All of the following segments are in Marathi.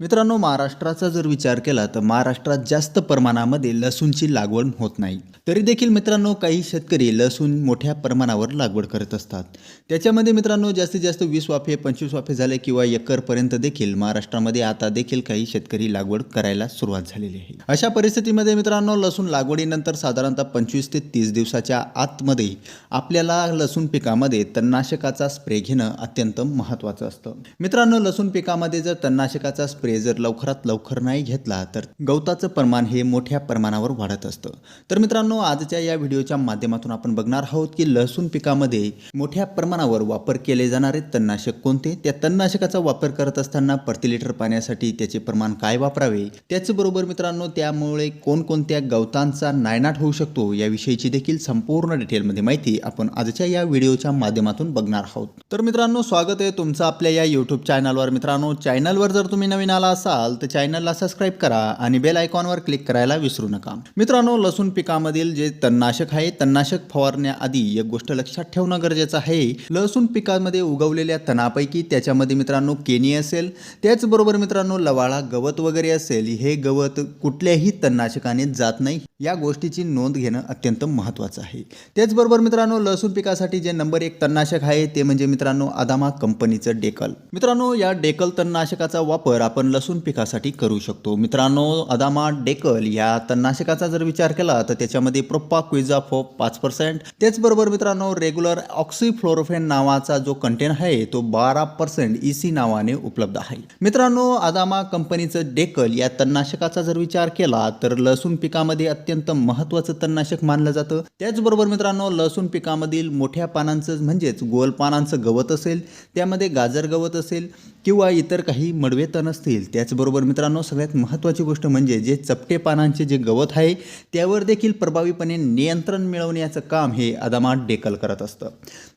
मित्रांनो महाराष्ट्राचा जर विचार केला तर महाराष्ट्रात जास्त प्रमाणामध्ये लसूणची लागवड होत नाही. तरी देखील मित्रांनो काही शेतकरी लसूण मोठ्या प्रमाणावर लागवड करत असतात. त्याच्यामध्ये मित्रांनो जास्तीत जास्त वीस वाफे पंचवीस वाफे झाले किंवा एकरपर्यंत देखील महाराष्ट्रामध्ये आता देखील काही शेतकरी लागवड करायला सुरुवात झालेली आहे. अशा परिस्थितीमध्ये मित्रांनो लसूण लागवडीनंतर साधारणतः पंचवीस ते तीस दिवसाच्या आतमध्ये आपल्याला लसूण पिकामध्ये तणनाशकाचा स्प्रे घेणं अत्यंत महत्त्वाचं असतं. मित्रांनो लसूण पिकामध्ये जर तणनाशकाचा स्प्रे जर लवकरात लवकर नाही घेतला तर गवताचं प्रमाण हे मोठ्या प्रमाणावर वाढत असतं. तर मित्रांनो आजच्या या व्हिडिओच्या माध्यमातून आपण बघणार आहोत की लसूण पिकामध्ये मोठ्या प्रमाणावर वापर केले जाणारे तणनाशक कोणते? त्या तणनाशकाचा वापर करत असताना प्रति लिटर पाण्यासाठी त्याचे प्रमाण काय वापरावे? त्याचबरोबर मित्रांनो त्यामुळे कोणकोणत्या गवतांचा नायनाट होऊ शकतो याविषयीची देखील संपूर्ण डिटेलमध्ये माहिती आपण आजच्या या व्हिडिओच्या माध्यमातून बघणार आहोत. तर मित्रांनो स्वागत आहे तुमचं आपल्या या यूट्यूब चॅनलवर मित्रांनो चॅनलवर जर तुम्ही नवीन आला असाल तर चॅनलला सबस्क्राईब करा आणि बेल आयकॉनवर क्लिक करायला विसरू नका. मित्रांनो लसूण पिकामधील जे तणनाशक आहे तणनाशक फवारण्याआधी एक गोष्ट लक्षात ठेवणं गरजेचं आहे. लसूण पिकामध्ये उगवलेल्या तणापैकी त्याच्यामध्ये मित्रांनो केनी असेल त्याचबरोबर मित्रांनो लवाळा गवत वगैरे असेल हे गवत कुठल्याही तणनाशकाने जात नाही. या गोष्टीची नोंद घेणं अत्यंत महत्त्वाचं आहे. त्याचबरोबर मित्रांनो लसूण पिकासाठी जे नंबर एक तणनाशक आहे ते म्हणजे मित्रांनो अदामा कंपनीचं डेकल. मित्रांनो या डेकल तणनाशकाचा वापर आपण लसूण पिकासाठी करू शकतो. मित्रांनो अदामा डेकल या तणनाशकाचा जर विचार केला तर त्याच्यामध्ये प्रोप्पा क्विझा फोप पाच पर्सेंट त्याचबरोबर मित्रांनो रेग्युलर ऑक्सिफ्लोरोफेन नावाचा जो कंटेन आहे तो बारा पर्सेंट ई सी नावाने उपलब्ध आहे. मित्रांनो अदामा कंपनीचं डेकल या तणनाशकाचा जर विचार केला तर लसूण पिकामध्ये अत्यंत महत्त्वाचं तणनाशक मानलं जातं. त्याचबरोबर मित्रांनो लसूण पिकामधील मोठ्या पानांचं म्हणजेच गोल पानांचं गवत असेल त्यामध्ये गाजर गवत असेल किंवा इतर काही मडवे तण असतील त्याचबरोबर मित्रांनो सगळ्यात महत्त्वाची गोष्ट म्हणजे जे चपटे पानांचे जे गवत आहे त्यावर देखील प्रभावीपणे नियंत्रण मिळवण्याचं काम हे आदामा डेकल करत असतं.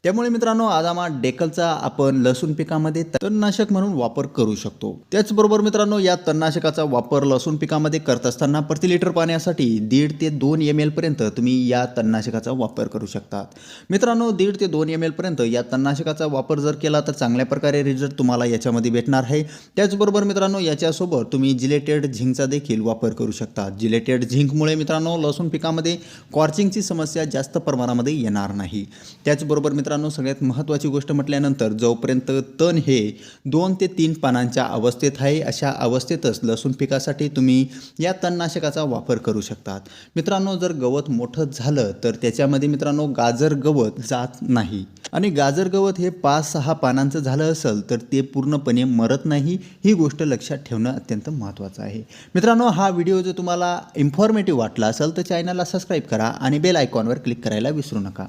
त्यामुळे मित्रांनो आदामा डेकलचा आपण लसूण पिकामध्ये तणनाशक म्हणून वापर करू शकतो. त्याचबरोबर मित्रांनो या तणनाशकाचा वापर लसूण पिकामध्ये करत असताना प्रति लिटर पाण्यासाठी दीड ते दोन एम एलपर्यंत तुम्ही या तणनाशकाचा वापर करू शकतात. मित्रांनो दीड ते दोन एम एलपर्यंत या तणनाशकाचा वापर जर केला तर चांगल्या प्रकारे रिझल्ट तुम्हाला याच्यामध्ये भेटणार आहे. त्याचबरोबर मित्रांनो याच्यासोबत तुम्ही जिलेटेड झिंकचा देखील वापर करू शकता. जिलेटेड झिंकमुळे मित्रांनो लसूण पिकामध्ये कॉर्चिंगची समस्या जास्त प्रमाणामध्ये येणार नाही. त्याचबरोबर मित्रांनो सगळ्यात महत्त्वाची गोष्ट म्हटल्यानंतर जोपर्यंत तण हे दोन ते तीन पानांच्या अवस्थेत आहे अशा अवस्थेतच लसूण पिकासाठी तुम्ही या तणनाशकाचा वापर करू शकतात. मित्रांनो जर गवत मोठं झालं तर त्याच्यामध्ये मित्रांनो गाजर गवत जात नाही. आणि गाजर गवत हे पाच सहा पानांचं झालं असेल तर ते पूर्ण पूर्णपणे मरत नाही ही गोष्ट लक्षात ठेवणं अत्यंत महत्त्वाचं आहे. मित्रांनो हा व्हिडिओ जर तुम्हाला इन्फॉर्मेटिव्ह वाटला असेल तर चॅनलला सबस्क्राईब करा आणि बेल आयकॉनवर क्लिक करायला विसरू नका.